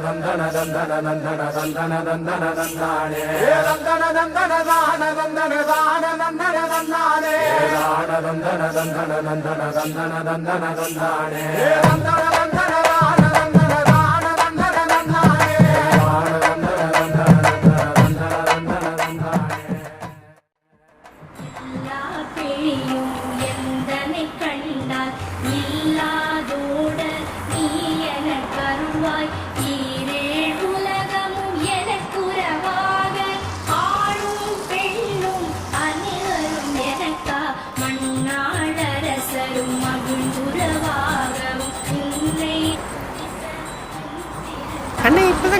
தந்தன தந்தன தந்தன தந்தன தந்தன தந்தானே தந்தன தந்தன தான தந்தன தான தந்தன தந்தானே தான தந்தன தந்தன தந்தன தந்தன தந்தன தந்தானே தந்தன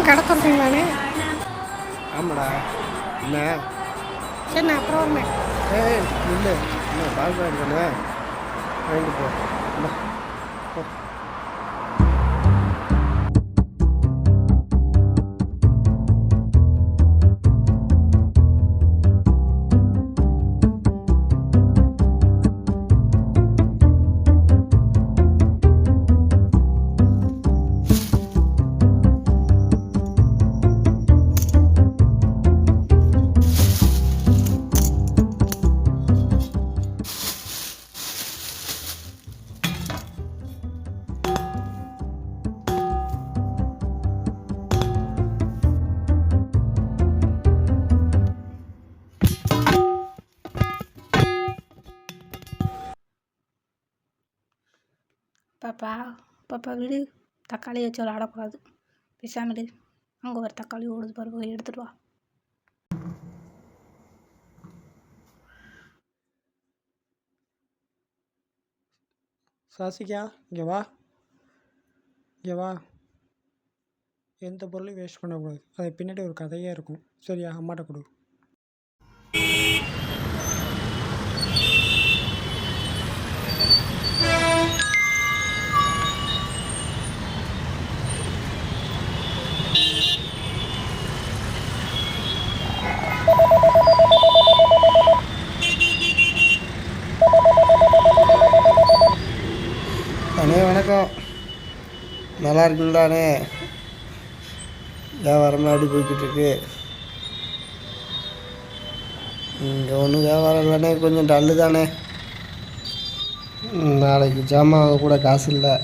தான் கடை திறந்தீங்களாண்ணே ஆமாடா. என்ன? சரி நான் அப்புறம் ஏய் இல்லை என்ன பால் வாங்கிட்டு இந்தா, போ. பாப்பா பாப்பா விடு. தக்காளி வச்சு விளாடக்கூடாது பேசாம அங்கே ஒரு தக்காளி ஓடுது பாரு போய் எடுத்துட்டு வா. சாசிக்கா இங்கே வா. இங்கே வா. எந்த பொருளையும் வேஸ்ட் பண்ணக்கூடாது. அது பின்னாடி ஒரு கதையே இருக்கும். சரியா அம்மாட்ட கொடு. அண்ணே வணக்கம். நல்லா இருக்கீங்களாண்ணே வியாபாரம்லாம் அப்படி போய்கிட்டு இருக்கு? இங்கே ஒன்றும் வியாபாரம் இல்லைண்ணே கொஞ்சம் டல்லு தானே நாளைக்கு ஜாமான் கூட காசு இல்லை.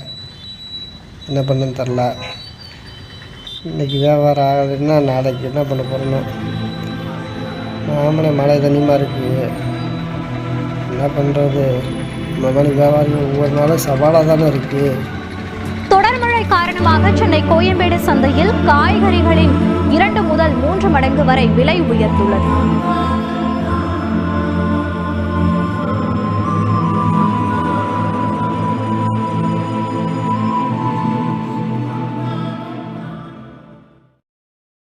என்ன பண்ணுன்னு தெரில இன்னைக்கு வியாபாரம் ஆகலைன்னா நாளைக்கு என்ன பண்ண போகிறேன்னு ஆமாண்ணே மழை தண்ணியமாக இருக்குது என்ன பண்ணுறது இந்த வியாபாரிகள் ஒவ்வொரு நாளும் சவாலாக தானே இருக்குது தொடர்மழை காரணமாக சென்னை கோயம்பேடு சந்தையில் காய்கறிகளின் இரண்டு முதல் மூன்று மடங்கு வரை விலை உயர்ந்துள்ளது.